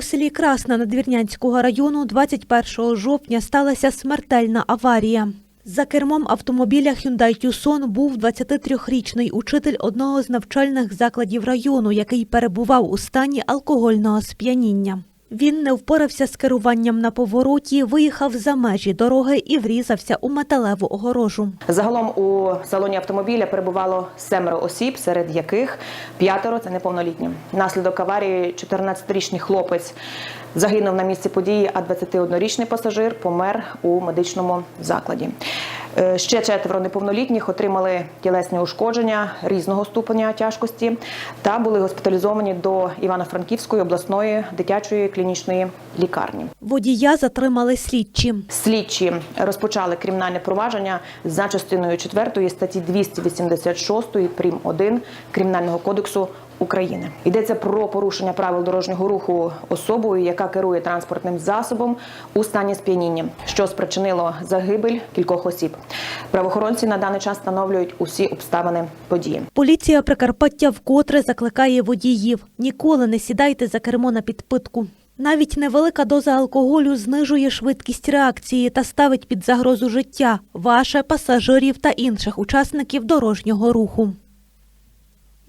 У селі Красна Надвірнянського району 21 жовтня сталася смертельна аварія. За кермом автомобіля Hyundai Tucson був 23-річний учитель одного з навчальних закладів району, який перебував у стані алкогольного сп'яніння. Він не впорався з керуванням на повороті, виїхав за межі дороги і врізався у металеву огорожу. Загалом у салоні автомобіля перебувало семеро осіб, серед яких п'ятеро це неповнолітні. Внаслідок аварії 14-річний хлопець загинув на місці події, а 21-річний пасажир помер у медичному закладі. Е, Ще четверо неповнолітніх отримали тілесні ушкодження різного ступеня тяжкості та були госпіталізовані до Івано-Франківської обласної дитячої клінічної лікарні. Водія затримали слідчі. Слідчі розпочали кримінальне провадження за частиною 4 статті 286 прим. 1 Кримінального кодексу України. Йдеться про порушення правил дорожнього руху особою, яка керує транспортним засобом у стані сп'яніння, що спричинило загибель кількох осіб. Правоохоронці на даний час встановлюють усі обставини події. Поліція Прикарпаття вкотре закликає водіїв: ніколи не сідайте за кермо на підпитку. Навіть невелика доза алкоголю знижує швидкість реакції та ставить під загрозу життя ваше, пасажирів та інших учасників дорожнього руху.